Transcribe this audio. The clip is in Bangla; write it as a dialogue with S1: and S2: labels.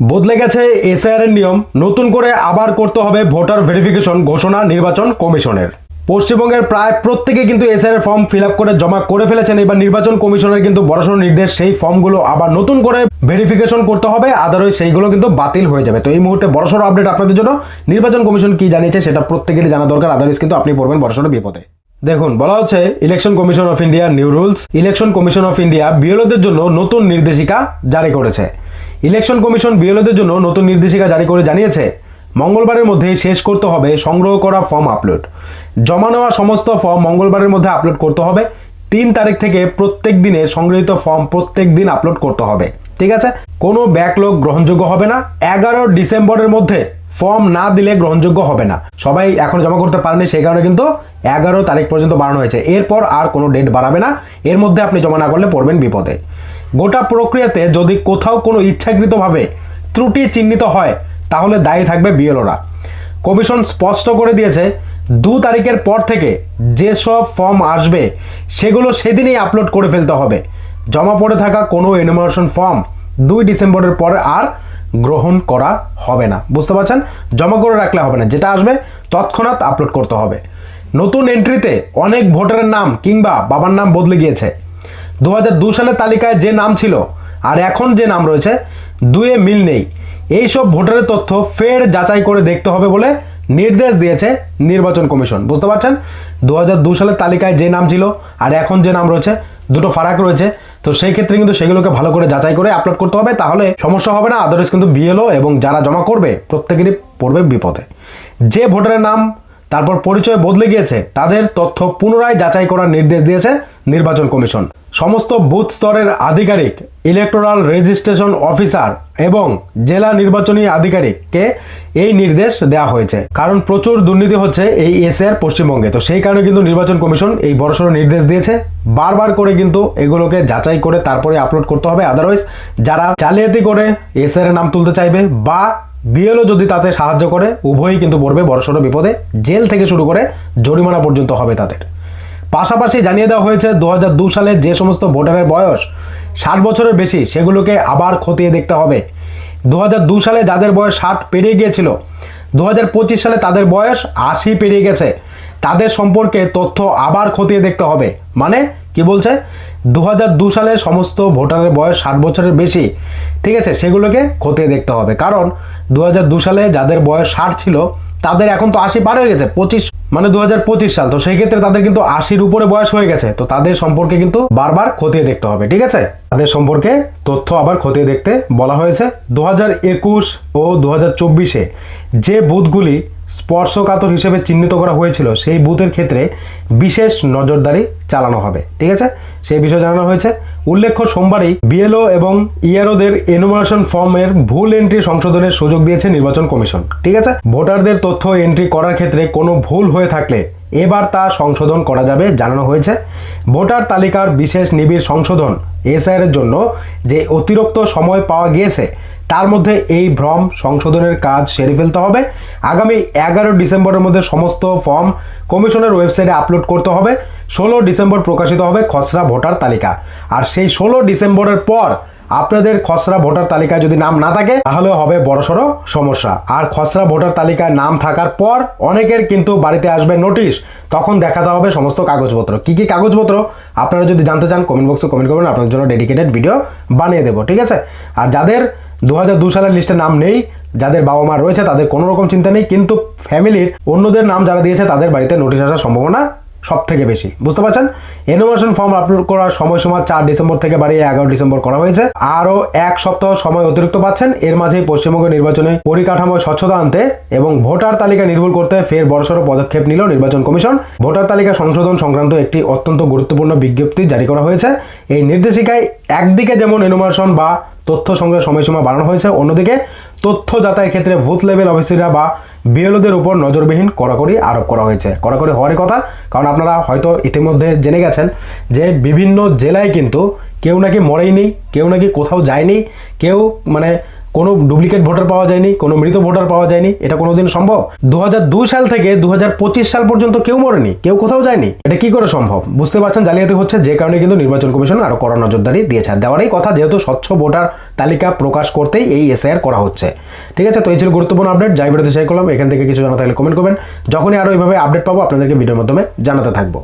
S1: বদলে গেছে এসআইআর এর নিয়ম। নতুন করে আবার করতে হবে ভোটার ভেরিফিকেশন ঘোষণা নির্বাচন কমিশনের। পশ্চিমবঙ্গের প্রায় প্রত্যেকে কিন্তু এসআইআর ফর্ম ফিল করে জমা করে ফেলেছেন। এবার নির্বাচন কমিশনের কিন্তু বড়সড় নির্দেশ, সেই ফর্মগুলো আবার নতুন করে ভেরিফিকেশন করতে হবে। আদারওয়াইজ সেইগুলো কিন্তু বাতিল হয়ে যাবে। তো এই মুহূর্তে বড়সড় আপডেট আপনাদের জন্য। নির্বাচন কমিশন কি জানিয়েছে সেটা প্রত্যেকেরই জানা দরকার। আদারওয়াইজ কিন্তু আপনি পড়বেন বড়সড় বিপদে। দেখুন, বলা হচ্ছে election commission of India new rules election commission of India বিএলওদের জন্য নতুন নির্দেশিকা জারি করেছে। ইলেকশন কমিশন বিএলওদের জন্য নতুন নির্দেশিকা জারি করে জানিয়েছে, মঙ্গলবারের মধ্যে শেষ করতে হবে, সংগ্রহ করা ফর্ম আপলোড জমা নেওয়া সমস্ত ফর্ম মঙ্গলবারের মধ্যে আপলোড করতে হবে। তিন তারিখ থেকে প্রত্যেক দিনে সংগৃহীত ফর্ম প্রত্যেক দিন আপলোড করতে হবে। ঠিক আছে? কোনো ব্যাকলগ গ্রহণযোগ্য হবে না। এগারো ডিসেম্বরের মধ্যে ফর্ম না দিলে গ্রহণযোগ্য হবে না। সবাই এখন জমা করতে পারেনি, সেই কারণে কিন্তু এগারো তারিখ পর্যন্ত বাড়ানো হয়েছে। এরপর আর কোনো ডেট বাড়াবে না। এর মধ্যে আপনি জমা না করলে পড়বেন বিপদে। গোটা প্রক্রিয়াতে যদি কোথাও কোনো ইচ্ছাকৃতভাবে ত্রুটি চিহ্নিত হয়, তাহলে দায়ী থাকবে বিএলওরা। কমিশন স্পষ্ট করে দিয়েছে, দু তারিখের পর থেকে যেসব ফর্ম আসবে, সেগুলো সেদিনই আপলোড করে ফেলতে হবে। জমা পড়ে থাকা কোনো এনিমেশন ফর্ম দুই ডিসেম্বরের পর আর গ্রহণ করা হবে না। বুঝতে পারছেন? জমা করে রাখলে হবে না। যেটা আসবে, তৎক্ষণাৎ আপলোড করতে হবে। নতুন এন্ট্রিতে অনেক ভোটারের নাম কিংবা বাবার নাম বদলে গিয়েছে। দু হাজার দু সালের তালিকায় যে নাম ছিল আর এখন যে নাম রয়েছে, দুয়ে মিল নেই। এইসব ভোটারের তথ্য ফের যাচাই করে দেখতে হবে বলে নির্দেশ দিয়েছে নির্বাচন কমিশন। বুঝতে পারছেন? দু সালের তালিকায় যে নাম ছিল আর এখন যে নাম রয়েছে, দুটো ফারাক রয়েছে। তো সেই ক্ষেত্রে কিন্তু সেগুলোকে ভালো করে যাচাই করে আপলোড করতে হবে, তাহলে সমস্যা হবে না। আদারওয়াইজ কিন্তু বিএলও এবং যারা জমা করবে, প্রত্যেকেরই পড়বে বিপদে। যে ভোটারের নাম, তারপর পরিচয় বদলে গিয়েছে, তাদের তথ্য পুনরায় যাচাই করার নির্দেশ দিয়েছে নির্বাচন কমিশন। সমস্ত বুথ স্তরের আধিকারিক ইলেকটোরাল রেজিস্ট্রেশন অফিসার এবং জেলা নির্বাচনী আধিকারিককে এই নির্দেশ দেওয়া হয়েছে। কারণ প্রচুর দুর্নীতি হচ্ছে এই এসআর পশ্চিমবঙ্গে। তো সেই কারণে কিন্তু নির্বাচন কমিশন এই বড়সড় নির্দেশ দিয়েছে। বারবার করে কিন্তু এগুলোকে যাচাই করে তারপরে আপলোড করতে হবে। আদারওয়াইজ যারা জালিয়াতি করে এসআর এর নাম তুলতে চাইবে বা বিএলও যদি তাতে সাহায্য করে, উভয়ই কিন্তু পড়বে বড়সড় বিপদে। জেল থেকে শুরু করে জরিমানা পর্যন্ত হবে তাদের। পাশাপাশি জানিয়ে দেওয়া হয়েছে, দু সালে যে সমস্ত ভোটারের বয়স, ষাট বছরের বেশি, সেগুলোকে আবার খতিয়ে দেখতে হবে। দু সালে যাদের বয়স ষাট পেরিয়ে গিয়েছিল, দু হাজার পঁচিশ সালে তাদের বয়স আশি পেরিয়ে গেছে। তাদের সম্পর্কে তথ্য আবার খতিয়ে দেখতে হবে। মানে কি বলছে? দু সালে সমস্ত ভোটারের বয়স ষাট বছরের বেশি, ঠিক আছে, সেগুলোকে খতিয়ে দেখতে হবে। কারণ দু সালে যাদের বয়স ষাট ছিল, তাদের এখন তো আশি পার হয়ে গেছে, পঁচিশ মানে দু হাজার পঁচিশ সাল, তো সেই ক্ষেত্রে তাদের কিন্তু আশির উপরে বয়স হয়ে গেছে। তো তাদের সম্পর্কে কিন্তু বারবার খতিয়ে দেখতে হবে, ঠিক আছে? তাদের সম্পর্কে তথ্য আবার খতিয়ে দেখতে বলা হয়েছে। দু হাজার একুশ ও দু যে বুথগুলি স্পর্শকাতর হিসেবে চিহ্নিত করা হয়েছিল, সেই বুথের ক্ষেত্রে বিশেষ নজরদারি চালানো হবে। ঠিক আছে? সেই বিষয়ে জানানো হয়েছে। উল্লেখ্য, সোমবারই বিএলও এবং ইয়ারোদের এনুমারেশন ফর্মের ভুল এন্ট্রি সংশোধনের সুযোগ দিয়েছে নির্বাচন কমিশন। ঠিক আছে? ভোটারদের তথ্য এন্ট্রি করার ক্ষেত্রে কোনো ভুল হয়ে থাকলে এবার তা সংশোধন করা যাবে, জানানো হয়েছে। ভোটার তালিকার বিশেষ নিবিড় সংশোধন এসআইআর এর জন্য যে অতিরিক্ত সময় পাওয়া গিয়েছে তার মধ্যে এই ভ্রম সংশোধনের কাজ সেরে ফেলতে হবে। আগামী এগারো ডিসেম্বরের মধ্যে সমস্ত ফর্ম কমিশনের ওয়েবসাইটে আপলোড করতে হবে। ষোলো ডিসেম্বর প্রকাশিত হবে খসড়া ভোটার তালিকা। আর সেই ষোলো ডিসেম্বরের পর আপনাদের খসড়া ভোটার তালিকায় যদি নাম না থাকে, তাহলে হবে বড়সড় সমস্যা। আর খসড়া ভোটার তালিকায় নাম থাকার পর অনেকের কিন্তু বাড়িতে আসবে নোটিশ, তখন দেখাতে হবে সমস্ত কাগজপত্র। কি কি কাগজপত্র? আপনারা যদি জানতে চান কমেন্ট বক্সে কমেন্ট করবেন। আপনাদের জন্য ডেডিকেটেড ভিডিও বানিয়ে দেবো, ঠিক আছে? আর যাদের দু সালের লিস্টে নাম নেই, যাদের বাবা মা রয়েছে তাদের কোনো রকম চিন্তা নেই, কিন্তু ফ্যামিলির অন্যদের নাম যারা দিয়েছে তাদের বাড়িতে নোটিশ আসার সম্ভাবনা সব থেকে বেশি। বুঝতে পারছেন? এনোভেশন ফর্ম আপলোড করার সময়সীমা চার ডিসেম্বর থেকে বাড়িয়ে এগারো ডিসেম্বর করা হয়েছে। আরও এক সপ্তাহ সময় অতিরিক্ত পাচ্ছেন। এর মাঝেই পশ্চিমবঙ্গ নির্বাচনে পরিকাঠামোয় স্বচ্ছতা আনতে এবং ভোটার তালিকা নির্ভুল করতে ফের বড়সড় পদক্ষেপ নিল নির্বাচন কমিশন। ভোটার তালিকা সংশোধন সংক্রান্ত একটি অত্যন্ত গুরুত্বপূর্ণ বিজ্ঞপ্তি জারি করা হয়েছে। এই নির্দেশিকায় একদিকে যেমন এনোভেশন বা তথ্য সংগ্রহের সময়সীমা বাড়ানো হয়েছে, অন্যদিকে তথ্য যাতায়াতের ক্ষেত্রে বুথ লেভেল অফিসাররা বা বিএলওদের উপর নজরবিহীন কড়াকড়ি আরোপ করা হয়েছে। কড়াকড়ি হওয়ারই কথা, কারণ আপনারা হয়তো ইতিমধ্যে জেনে গেছেন যে বিভিন্ন জেলায় কিন্তু কেউ নাকি মরেইনি কেউ নাকি কোথাও যায়নি, কেউ মানে কোনো ডুপ্লিকেট ভোটার পাওয়া যায়নি, কোনো মৃত ভোটার পাওয়া যায়নি, এটা কোনোদিন সম্ভব? দু হাজার দুই সাল থেকে দু হাজার পঁচিশ সাল পর্যন্ত কেউ মরেনি, কেউ কোথাও যায়নি। এটা কি করে সম্ভব? বুঝতে পারছেন, জালিয়াতি হচ্ছে যে কারণে কিন্তু নির্বাচন কমিশন আরও কড়া নজরদারি দিয়েছে। দেওয়ারই কথা যেহেতু স্বচ্ছ ভোটার তালিকা প্রকাশ করতেই এই এসআইআর করা হচ্ছে। ঠিক আছে, তো এই ছিল গুরুত্বপূর্ণ আপডেট, যাই ভিডিওতে শেয়ার করলাম, এখান থেকে কিছু জানা থাকলে কমেন্ট করবেন। যখনই আরও এইভাবে আপডেট পাবো, আপনাদেরকে ভিডিওর মাধ্যমে জানাতে থাকব।